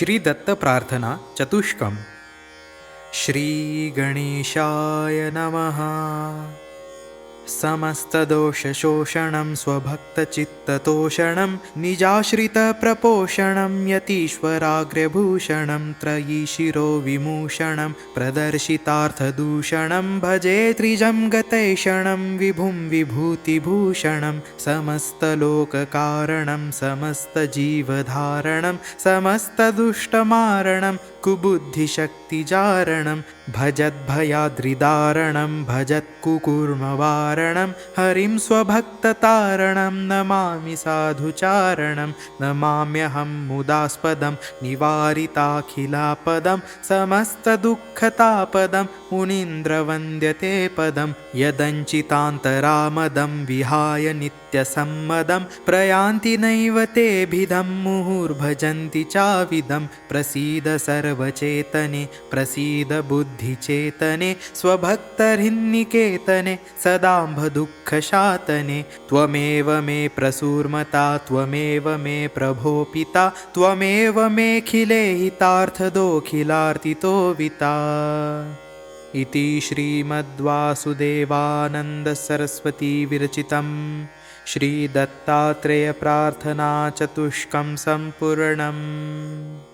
श्रीदत्तप्रार्थना चतुष्कम्. श्रीगणेशाय नमः. समस्तदोषशोषणं स्वभक्तचित्ततोषणं निजाश्रितप्रपोषणं यतीश्वराग्र्यभूषणं त्रयीशिरो विमूषणं प्रदर्शितार्थदूषणं भजे त्रिजं गतैषणं विभुं विभूतिभूषणं समस्तलोककारणं समस्तजीवधारणं समस्तदुष्टमारणं कुबुद्धिशक्तिजारणं भजद्भयाद्रिदारणं भजत्कुकुर्मवारणं हरिं स्वभक्ततारणं नमामि साधुचारणं नमाम्यहं मुदास्पदं निवारिताखिलापदं समस्तदुःखतापदं मुनीन्द्रवन्द्यते पदं यदञ्चितान्तरामदं विहाय नित्यसम्मदं प्रयान्ति नैव तेभिदं मुहुर्भजन्ति चाविदं प्रसीद सर्वचेतने प्रसीद बुद्धिचेतने स्वभक्तरिन्निकेतने सदाम्भदुःखशातने त्वमेव मे प्रसूर्मता त्वमेव मे प्रभो पिता त्वमेव मेऽखिले हितार्थदोऽखिलार्तितो विता। इति श्रीमद्वासुदेवानन्दसरस्वतीविरचितं श्रीदत्तात्रेयप्रार्थनाचतुष्कं सम्पूर्णम्